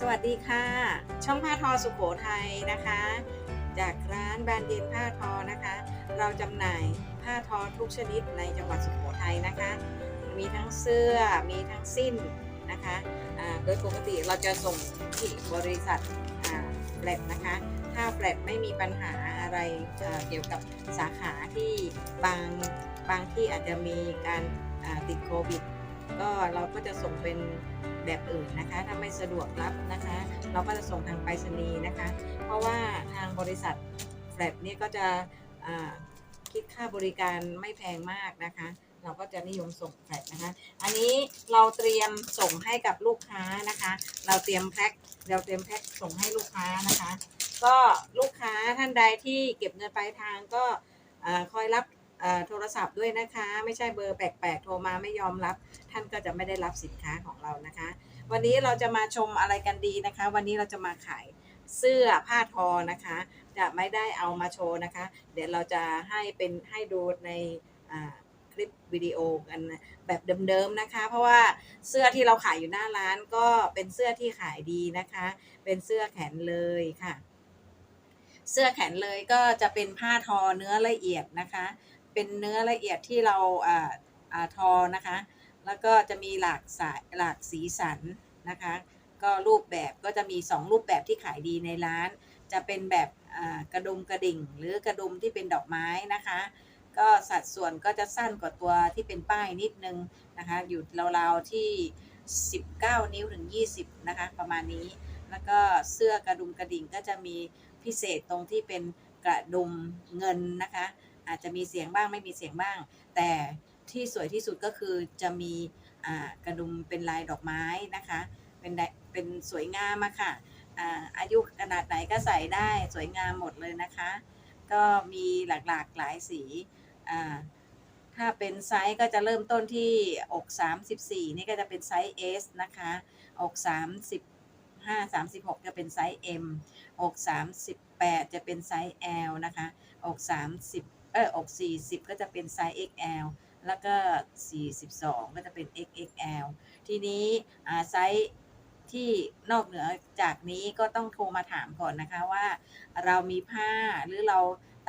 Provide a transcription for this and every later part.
สวัสดีค่ะ ช่องผ้าทอสุโขทัยนะคะ จากร้านแบรนด์เย็นผ้าทอนะคะ เราจำหน่ายผ้าทอทุกชนิดในจังหวัดสุโขทัยนะคะ มีทั้งเสื้อมีทั้งสิ้นนะคะโดยปกติเราจะส่งที่บริษัทแฟลตนะคะ ถ้าแฟลตไม่มีปัญหาอะไรเกี่ยวกับสาขาที่บางบางที่อาจจะมีการติดโควิด ก็เราก็จะส่งเป็นแบบอื่นนะคะ ถ้าไม่สะดวกรับนะคะ เราก็จะส่งทางไปรษณีย์นะคะ เพราะว่าทางบริษัทแฟลตนี่ก็จะคิดค่าบริการไม่แพงมากนะคะ เราก็จะนิยมส่งแฟลตนะคะ อันนี้เราเตรียมส่งให้กับลูกค้านะคะ เราเตรียมแพ็คเราเตรียมแพ็คส่งให้ลูกค้านะคะ ก็ลูกค้าท่านใดที่เก็บเงินปลายทางก็อคอยรับ โทรศัพท์ด้วยนะคะ ไม่ใช่เบอร์แปลกๆ โทรมาไม่ยอมรับ ท่านก็จะไม่ได้รับสินค้าของเรานะคะ วันนี้เราจะมาชมอะไรกันดีนะคะ วันนี้เราจะมาขายเสื้อผ้าทอนะคะ จะไม่ได้เอามาโชว์นะคะ เดี๋ยวเราจะให้เป็นให้ดูในคลิปวิดีโอกันแบบเดิมๆนะคะ เพราะว่าเสื้อที่เราขายอยู่หน้าร้านก็เป็นเสื้อที่ขายดีนะคะ เป็นเสื้อแขนเลยค่ะ เสื้อแขนเลยก็จะเป็นผ้าทอเนื้อละเอียดนะคะ เป็นเนื้อละเอียดที่เราอ่าอ่าทอนะคะ แล้วก็จะมีหลากสายหลากสีสันนะคะ ก็รูปแบบก็จะมี 2 รูปแบบที่ขายดีในร้าน จะเป็นแบบกระดุมกระดิ่ง หรือกระดุมที่เป็นดอกไม้นะคะ ก็สัดส่วนก็จะสั้นกว่าตัวที่เป็นป้ายนิดนึงนะคะอยู่ราวๆที่ 19 นิ้วถึง 20 นะคะ ประมาณนี้ แล้วก็เสื้อกระดุมกระดิ่งก็จะมีพิเศษตรงที่เป็นกระดุมเงินนะคะ อาจจะมีเสียงบ้างไม่มีเสียงบ้าง แต่ที่สวยที่สุดก็คือจะมีกระดุมเป็นลายดอกไม้นะคะ เป็นไดเป็นสวยงามอะค่ะอาอายุขนาดไหนก็ใส่ได้สวยงามหมดเลยนะคะ ก็มีหลากหลากหลายสีถ้าเป็นไซส์ก็จะเริ่มต้นที่อก 34 นี่ก็จะเป็นไซส์ S นะคะ อก 35 36 จะเป็นไซส์ M อก 38 จะเป็นไซส์ L นะคะ อก 30 เอออก40 ก็จะเป็นไซส์ XL แล้วก็ 42 ก็จะเป็น XXL ทีนี้ไซส์ที่นอกเหนือจากนี้ก็ต้องโทรมาถามก่อนนะคะว่า เรามีผ้าหรือเรา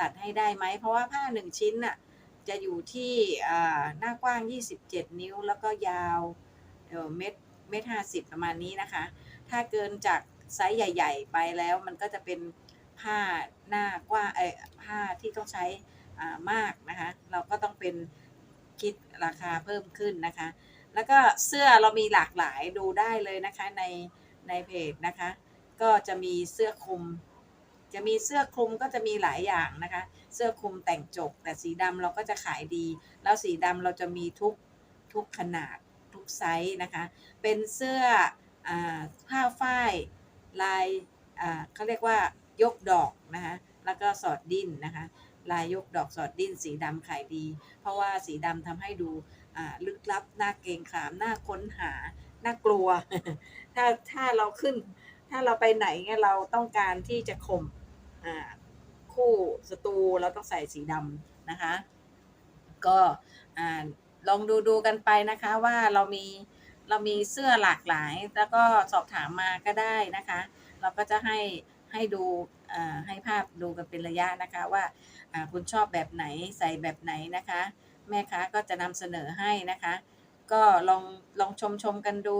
ตัดให้ได้ไหม เพราะว่าผ้า 1 ชิ้นน่ะจะอยู่ที่หน้ากว้าง 27 นิ้ว แล้วก็ยาวเอ่อเม็ดเม็ดห้าสิบประมาณนี้นะคะ ถ้าเกินจากไซส์ใหญ่ ๆ ไปแล้วมันก็จะเป็นผ้าหน้ากว้างเออผ้าที่ต้องใช้ มากนะคะ เราก็ต้องเป็นคิดราคาเพิ่มขึ้นนะคะ แล้วก็เสื้อเรามีหลากหลายดูได้เลยนะคะในในเพจนะคะ ก็จะมีเสื้อคลุม จะมีเสื้อคลุมก็จะมีหลายอย่างนะคะ เสื้อคลุมแต่งจก แต่สีดำเราก็จะขายดี แล้วสีดำเราจะมีทุกทุกขนาดทุกไซส์นะคะ เป็นเสื้ออผ้าฝ้ายลายเขาเรียกว่ายกดอกนะคะ แล้วก็สอดดิ้นนะคะ ลายยกดอกสอดดิ้นสีดำขายดี เพราะว่าสีดำทำให้ดูลึกลับน่าเกรงขามน่าค้นหาน่ากลัว ถ้าถ้าเราขึ้น ถ้าเราไปไหนเนี่ยเราต้องการที่จะข่มคู่ศัตรูเราต้องใส่สีดำนะคะ ก็ลองดูดูกันไปนะคะว่าเรามีเรามีเสื้อหลากหลาย แล้วก็สอบถามมาก็ได้นะคะ เราก็จะให้ ให้ดูให้ภาพดูกันเป็นระยะนะคะว่าคุณชอบแบบไหนใส่แบบไหนนะคะ แม่ค้าก็จะนำเสนอให้นะคะ ก็ลองลองชมชมกันดู